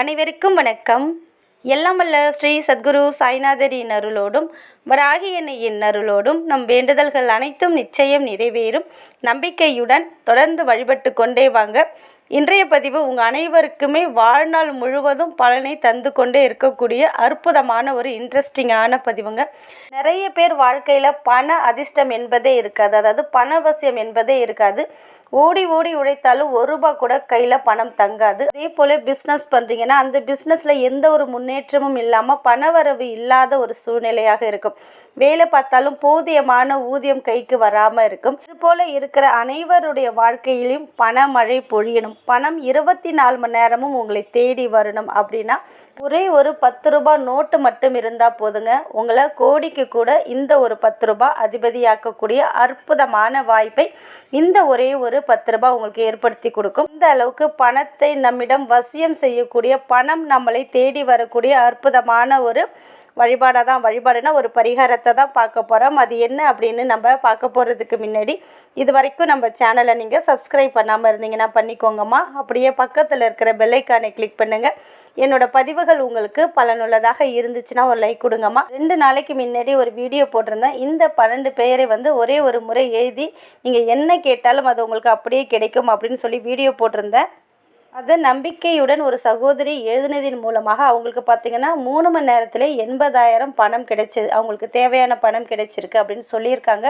அனைவருக்கும் வணக்கம். எல்லாமல்ல ஸ்ரீ சத்குரு சாய்நாதரின் அருளோடும் வராகி அருளோடும் நம் வேண்டுதல்கள் அனைத்தும் நிச்சயம் நிறைவேறும். நம்பிக்கையுடன் தொடர்ந்து வழிபட்டு கொண்டே வாங்க. இன்றைய பதிவு உங்கள் அனைவருக்குமே வாழ்நாள் முழுவதும் பலனை தந்து கொண்டே இருக்கக்கூடிய அற்புதமான ஒரு இன்ட்ரெஸ்டிங்கான பதிவுங்க. நிறைய பேர் வாழ்க்கையில் பண அதிர்ஷ்டம் என்பதே இருக்காது. அதாவது பணவசியம் என்பதே இருக்காது. ஓடி ஓடி உழைத்தாலும் ஒரு ரூபா கூட கையில் பணம் தங்காது. அதே போல் பிஸ்னஸ் பண்ணுறீங்கன்னா அந்த பிஸ்னஸில் எந்த ஒரு முன்னேற்றமும் இல்லாமல் பணவரவு இல்லாத ஒரு சூழ்நிலையாக இருக்கும். வேலை பார்த்தாலும் போதியமான ஊதியம் கைக்கு வராமல் இருக்கும். இது போல் இருக்கிற அனைவருடைய வாழ்க்கையிலும் பணமழை பொழியணும். பணம் இருபத்தி நாலு மணி நேரமும் உங்களை தேடி வரணும் அப்படின்னா ஒரே ஒரு பத்து ரூபாய் நோட்டு மட்டும் இருந்தால் போதுங்க. உங்களை கோடிக்கு கூட இந்த ஒரு பத்து ரூபாய் அதிபதியாக்கக்கூடிய அற்புதமான வாய்ப்பை இந்த ஒரே ஒரு பத்து ரூபாய் உங்களுக்கு ஏற்படுத்தி கொடுக்கும். இந்த அளவுக்கு பணத்தை நம்மிடம் வசியம் செய்யக்கூடிய பணம் நம்மளை தேடி வரக்கூடிய அற்புதமான ஒரு வழிபாடாக தான் வழிபாடுனா ஒரு பரிகாரத்தை தான் பார்க்க போகிறோம் அது என்ன அப்படின்னு நம்ம பார்க்க போகிறதுக்கு முன்னாடி இது வரைக்கும் நம்ம சேனலை நீங்கள் சப்ஸ்கிரைப் பண்ணாமல் இருந்தீங்கன்னா பண்ணிக்கோங்கம்மா. அப்படியே பக்கத்தில் இருக்கிற பெல்லைக்கானை கிளிக் பண்ணுங்கள் என்னோட பதிவுகள் உங்களுக்கு பலனுள்ளதாக இருந்துச்சுன்னா ஒரு லைக் கொடுங்கம்மா. ரெண்டு நாளைக்கு முன்னாடி ஒரு வீடியோ போட்டிருந்தேன். இந்த பன்னெண்டு பெயரை வந்து ஒரே ஒரு முறை எழுதி நீங்கள் என்ன கேட்டாலும் அது உங்களுக்கு அப்படியே கிடைக்கும் அப்படின்னு சொல்லி வீடியோ போட்டிருந்தேன். அதை நம்பிக்கையுடன் ஒரு சகோதரி எழுதினதின் மூலமாக அவங்களுக்கு பார்த்திங்கன்னா மூணு மணி நேரத்தில் எண்பதாயிரம் பணம் கிடைச்சது அவங்களுக்கு தேவையான பணம் கிடைச்சிருக்கு அப்படின்னு சொல்லியிருக்காங்க.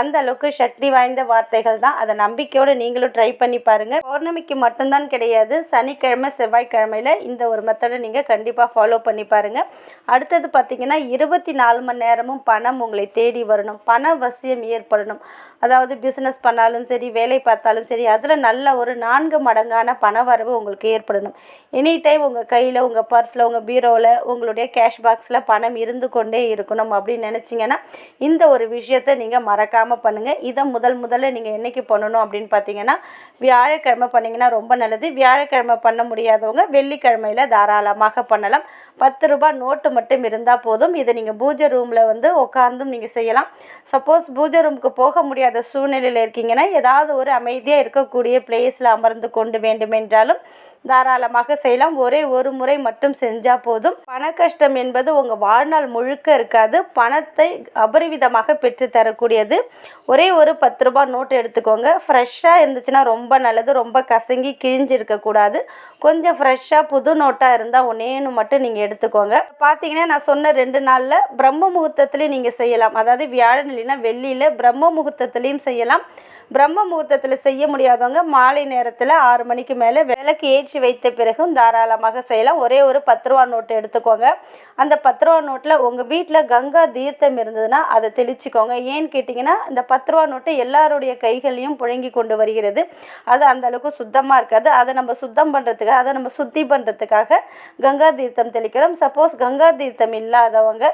அந்த அளவுக்கு சக்தி வாய்ந்த வார்த்தைகள் தான். அதை நம்பிக்கையோடு நீங்களும் ட்ரை பண்ணி பாருங்கள் பௌர்ணமிக்கு மட்டும்தான் கிடையாது. சனிக்கிழமை செவ்வாய்க்கிழமையில் இந்த ஒரு மெத்தடை நீங்கள் கண்டிப்பாக ஃபாலோ பண்ணி பாருங்கள் அடுத்தது பார்த்திங்கன்னா இருபத்தி நாலு மணி நேரமும் பணம் உங்களை தேடி வரணும். பண வசியம் ஏற்படணும். அதாவது பிஸ்னஸ் பண்ணாலும் சரி வேலை பார்த்தாலும் சரி அதில் நல்ல ஒரு நான்கு மடங்கான பண வரவு உங்களுக்கு ஏற்படணும். எனி டைம் உங்கள் கையில் உங்கள் பர்ஸில் உங்கள் பீரோவில் உங்களுடைய கேஷ் பாக்ஸில் பணம் இருந்து கொண்டே இருக்கணும் அப்படின்னு நினச்சிங்கன்னா இந்த ஒரு விஷயத்தை நீங்கள் மறக்காமல் பண்ணுங்கள் இதை முதல் முதல்ல நீங்கள் என்றைக்கு பண்ணணும் அப்படின்னு பார்த்தீங்கன்னா வியாழக்கிழமை பண்ணிங்கன்னா ரொம்ப நல்லது. வியாழக்கிழமை பண்ண முடியாதவங்க வெள்ளிக்கிழமையில் தாராளமாக பண்ணலாம். பத்து ரூபாய் நோட்டு மட்டும் இருந்தால் போதும். இதை நீங்கள் பூஜை ரூமில் வந்து உட்காந்தும் நீங்கள் செய்யலாம். சப்போஸ் பூஜை ரூமுக்கு போக முடியாத சூழ்நிலையில் இருக்கீங்கன்னா ஏதாவது ஒரு அமைதியாக இருக்கக்கூடிய பிளேஸில் அமர்ந்து கொண்டு வேண்டுமென்றாலும் தாராளமாக செய்யலாம். ஒரே ஒரு முறை மட்டும் செஞ்சால் போதும். பண கஷ்டம் என்பது உங்கள் வாழ்நாள் முழுக்க இருக்காது. பணத்தை அபரிவிதமாக பெற்று தரக்கூடியது ஒரே ஒரு பத்து ரூபாய் நோட்டு எடுத்துக்கோங்க. ஃப்ரெஷ்ஷாக இருந்துச்சுன்னா ரொம்ப நல்லது. ரொம்ப கசங்கி கிழிஞ்சு இருக்கக்கூடாது. கொஞ்சம் ஃப்ரெஷ்ஷாக புது நோட்டாக இருந்தால் ஒன்னேன்னு மட்டும் நீங்கள் எடுத்துக்கோங்க. பார்த்தீங்கன்னா நான் சொன்ன ரெண்டு நாளில் பிரம்ம முகூர்த்தத்துலேயும் நீங்கள் செய்யலாம். அதாவது வியாழன் இல்லைன்னா வெள்ளியில் பிரம்ம முகூர்த்தத்துலேயும் செய்யலாம். பிரம்ம முகூர்த்தத்தில் செய்ய முடியாதவங்க மாலை நேரத்தில் ஆறு மணிக்கு மேலே விளக்கு ஏற்றி வைத்த பிறகும் தாராளமாக செய்யலாம். ஒரே ஒரு பத்து ரூபா நோட்டு எடுத்துக்கோங்க. அந்த பத்து ரூபா நோட்டில் உங்கள் வீட்டில் கங்கா தீர்த்தம் இருந்ததுன்னா அதை தெளிச்சுக்கோங்க. ஏன்னு கேட்டிங்கன்னா இந்த பத்து ரூபா நோட்டு எல்லாருடைய கைகளையும் புழங்கி கொண்டு வருகிறது. அது அந்த அளவுக்கு சுத்தமாக இருக்காது. அதை நம்ம சுத்தம் பண்ணுறதுக்காக அதை நம்ம சுத்தி பண்ணுறதுக்காக கங்கா தீர்த்தம் தெளிக்கிறோம். சப்போஸ் கங்கா தீர்த்தம் இல்லாதவங்க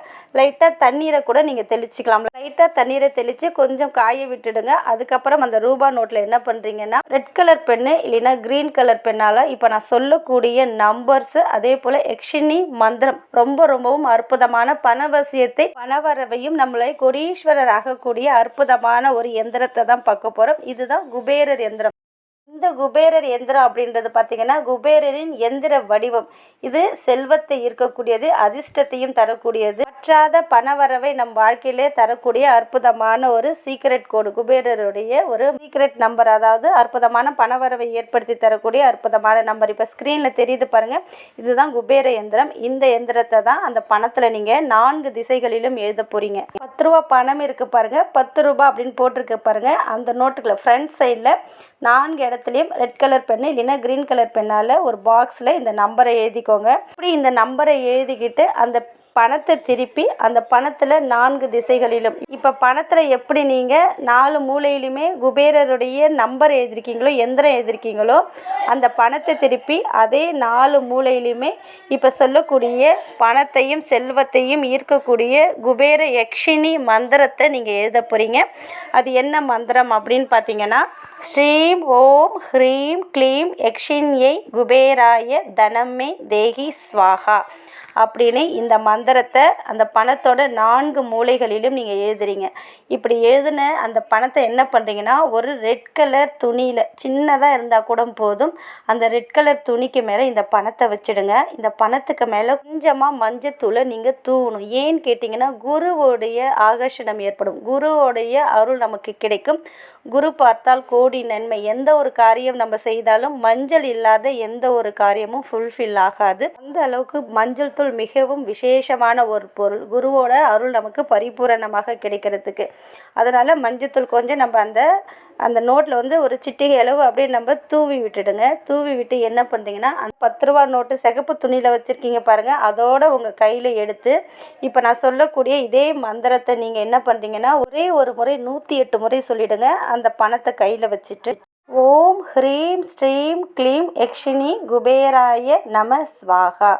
லைட்டாக தண்ணீரை கூட நீங்கள் தெளிச்சிக்கலாம். லைட்டாக தண்ணீரை தெளித்து கொஞ்சம் காய விட்டுடுங்க. அதுக்கப்புறம் அந்த ரூபா நோட்டில் என்ன பண்ணுறீங்கன்னா ரெட் கலர் பென்னு இல்லைன்னா க்ரீன் கலர் பெண்ணால் இப்போ நான் சொல்லக்கூடிய நம்பர்ஸு அதே போல் எக்ஷினி மந்திரம் ரொம்ப ரொம்பவும் அற்புதமான பணவசியத்தை பணவரவையும் நம்மளை கொடீஸ்வரர் ஆகக்கூடிய அற்புதமான ஒரு எந்திரத்தை தான் பார்க்க போகிறோம் இதுதான் குபேரர் எந்திரம். இந்த குபேரர் எந்திரம் அப்படின்றது பார்த்திங்கன்னா குபேரரின் எந்திர வடிவம். இது செல்வத்தை ஈர்க்கக்கூடியது அதிர்ஷ்டத்தையும் தரக்கூடியது. பற்றாத பணவரவை நம் வாழ்க்கையிலே தரக்கூடிய அற்புதமான ஒரு சீக்ரெட் கோடு குபேரருடைய ஒரு சீக்ரெட் நம்பர் அதாவது அற்புதமான பணவரவை ஏற்படுத்தி தரக்கூடிய அற்புதமான நம்பர் இப்போ ஸ்க்ரீனில் தெரியுது பாருங்கள் இதுதான் குபேர எந்திரம். இந்த எந்திரத்தை தான் அந்த பணத்தில் நீங்கள் நான்கு திசைகளிலும் எழுத போகிறீங்க பத்து ரூபா பணம் இருக்குது பாருங்கள் பத்து ரூபா அப்படின்னு போட்டிருக்கு பாருங்கள் அந்த நோட்டுக்குள்ள ஃப்ரண்ட் சைடில் நான்கு இடத்துலையும் ரெட் கலர் பென்னு இல்லைன்னா க்ரீன் கலர் பென்னால் ஒரு பாக்ஸில் இந்த நம்பரை எழுதிக்கோங்க. இப்படி இந்த நம்பரை எழுதிக்கிட்டு அந்த பணத்தை திருப்பி அந்த பணத்தில் நான்கு திசைகளிலும். இப்போ பணத்தில் எப்படி நீங்கள் நாலு மூலையிலுமே குபேரருடைய நம்பர் எழுதிருக்கீங்களோ எந்திரம் எழுதிருக்கீங்களோ அந்த பணத்தை திருப்பி அதே நாலு மூலையிலுமே இப்போ சொல்லக்கூடிய பணத்தையும் செல்வத்தையும் ஈர்க்கக்கூடிய குபேர யக்ஷினி மந்திரத்தை நீங்கள் எழுத போகிறீங்க அது என்ன மந்திரம் அப்படின்னு பார்த்தீங்கன்னா ஸ்ரீம் ஓம் ஹ்ரீம் க்ளீம் யக்ஷின்யை குபேராய தனமே தேகி ஸ்வாகா அப்படின்னு இந்த மந்திரத்தை அந்த பணத்தோட நான்கு மூலைகளிலும் நீங்கள் எழுதுறீங்க. இப்படி எழுதின அந்த பணத்தை என்ன பண்ணுறீங்கன்னா ஒரு ரெட் கலர் துணியில் சின்னதாக இருந்தால் கூட போதும் அந்த ரெட் கலர் துணிக்கு மேலே இந்த பணத்தை வச்சுடுங்க. இந்த பணத்துக்கு மேலே கொஞ்சமாக மஞ்சத்தூளை நீங்கள் தூவணும். ஏன்னு கேட்டிங்கன்னா குருவோடைய ஆகர்ஷணம் ஏற்படும். குருவோடைய அருள் நமக்கு கிடைக்கும். குரு பார்த்தால் கோடி நன்மை. எந்த ஒரு காரியம் நம்ம செய்தாலும் மஞ்சள் இல்லாத எந்த ஒரு காரியமும் ஃபுல்ஃபில் ஆகாது. அந்த அளவுக்கு மஞ்சள் தூள் மிகவும் விசேஷமான ஒரு பொருள். குருவோட அருள் நமக்கு பரிபூரணமாக கிடைக்கிறதுக்கு. அதனால் மஞ்சத்தூள் கொஞ்சம் நம்ம அந்த அந்த நோட்டில் வந்து ஒரு சிட்டிகை அளவு அப்படியே நம்ம தூவி விட்டுடுங்க. தூவி விட்டு என்ன பண்ணுறீங்கன்னா அந்த பத்து ரூபா நோட்டு சிகப்பு துணியில் வச்சுருக்கீங்க பாருங்கள் அதோட உங்கள் கையில் எடுத்து இப்போ நான் சொல்லக்கூடிய இதே மந்திரத்தை நீங்கள் என்ன பண்ணுறீங்கன்னா ஒரே ஒரு முறை நூற்றி எட்டு முறை சொல்லிவிடுங்க அந்த பணத்தை கையில் வச்சுட்டு ஓம் ஹ்ரீம் ஸ்ரீம் க்ளீம் யக்ஷினி குபேராய நம ஸ்வாகா.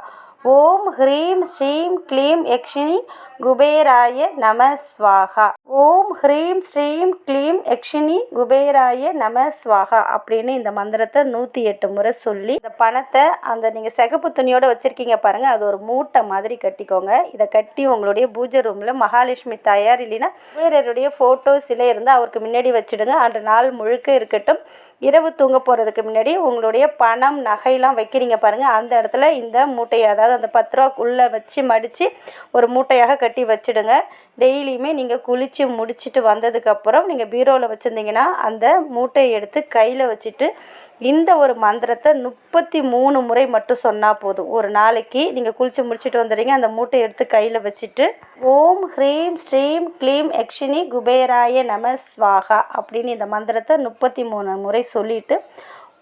ஓம் ஹ்ரீம் ஸ்ரீம் க்ளீம் யக்ஷினி குபேராய நம ஸ்வாகா. ஓம் ஹ்ரீம் ஸ்ரீம் க்ளீம் யக்ஷினி குபேராய நம ஸ்வாகா அப்படின்னு இந்த மந்திரத்தை நூற்றி எட்டு முறை சொல்லி இந்த பணத்தை அந்த நீங்கள் சிகப்பு துணியோடு வச்சுருக்கீங்க பாருங்கள் அது ஒரு மூட்டை மாதிரி கட்டிக்கோங்க. இதை கட்டி உங்களுடைய பூஜை ரூமில் மகாலட்சுமி தயார் இல்லைன்னா வேறருடைய ஃபோட்டோ சிலை இருந்தால் அவருக்கு முன்னாடி வச்சுடுங்க. அன்று நாள் முழுக்க இருக்கட்டும். இரவு தூங்க போகிறதுக்கு முன்னாடி உங்களுடைய பணம் நகையெல்லாம் வைக்கிறீங்க பாருங்கள் அந்த இடத்துல இந்த மூட்டையை அதாவது அந்த பத்து ரூபா உள்ளே வச்சு மடித்து ஒரு மூட்டையாக கட்டி வச்சுடுங்க. டெய்லியுமே நீங்கள் குளித்து முடிச்சுட்டு வந்ததுக்கப்புறம் நீங்கள் பீரோவில் வச்சுருந்தீங்கன்னா அந்த மூட்டையை எடுத்து கையில் வச்சுட்டு இந்த ஒரு மந்திரத்தை முப்பத்தி மூணு முறை மட்டும் சொன்னால் போதும். ஒரு நாளைக்கு நீங்கள் குளித்து முடிச்சுட்டு வந்துடுறீங்க. அந்த மூட்டையை எடுத்து கையில் வச்சுட்டு ஓம் ஹ்ரீம் ஸ்ரீம் க்ளீம் எக்ஷினி குபேராய நம ஸ்வாகா அப்படின்னு இந்த மந்திரத்தை முப்பத்தி மூணு முறை சொல்லிவிட்டு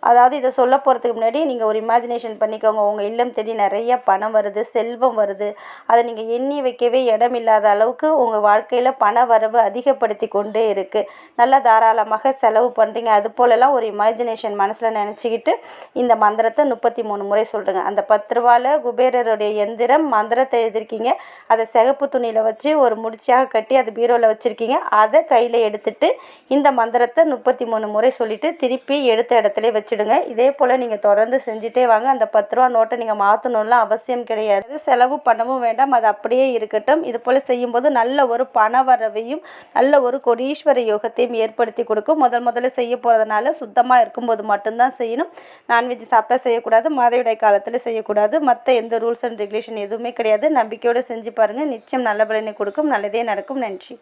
அதாவது இதை சொல்ல போகிறதுக்கு முன்னாடி நீங்கள் ஒரு இமேஜினேஷன் பண்ணிக்கோங்க. உங்கள் இல்லம் தேடி நிறைய பணம் வருது செல்வம் வருது. அதை நீங்கள் எண்ணி வைக்கவே இடம் இல்லாத அளவுக்கு உங்கள் வாழ்க்கையில் பண வரவு அதிகப்படுத்தி கொண்டே இருக்குது நல்லா தாராளமாக செலவு பண்ணுறீங்க அது போலலாம் ஒரு இமேஜினேஷன் மனசில் நினச்சிக்கிட்டு இந்த மந்திரத்தை முப்பத்தி மூணு முறை சொல்கிறேங்க அந்த பத்து ரூபாயில் குபேரருடைய எந்திரம் மந்திரத்தை எழுதியிருக்கீங்க. அதை சிகப்பு துணியில் வச்சு ஒரு முடிச்சியாக கட்டி அது பீரோவில் வச்சுருக்கீங்க. அதை கையில் எடுத்துட்டு இந்த மந்திரத்தை முப்பத்தி மூணு முறை சொல்லிவிட்டு திருப்பி எடுத்த இடத்துல வச்சு வச்சுடுங்க. இதே போல் நீங்கள் தொடர்ந்து செஞ்சுட்டே வாங்க. அந்த பத்து ரூபா நோட்டை நீங்கள் மாற்றணும்லாம் அவசியம் கிடையாது. செலவு பண்ணவும் வேண்டாம். அது அப்படியே இருக்கட்டும். இது போல் செய்யும்போது நல்ல ஒரு பண வரவையும் நல்ல ஒரு கொடீஸ்வர யோகத்தையும் ஏற்படுத்தி கொடுக்கும். முதல் முதல்ல செய்ய போகிறதுனால சுத்தமாக இருக்கும்போது மட்டும்தான் செய்யணும். நான்வெஜ் சாப்பிட்டா செய்யக்கூடாது. மாதவிடாய் காலத்தில் செய்யக்கூடாது. மற்ற எந்த ரூல்ஸ் அண்ட் ரெகுலேஷன் எதுவுமே கிடையாது. நம்பிக்கையோடு செஞ்சு பாருங்கள் நிச்சயம் நல்ல பலனை கொடுக்கும். நல்லதே நடக்கும். நன்றி.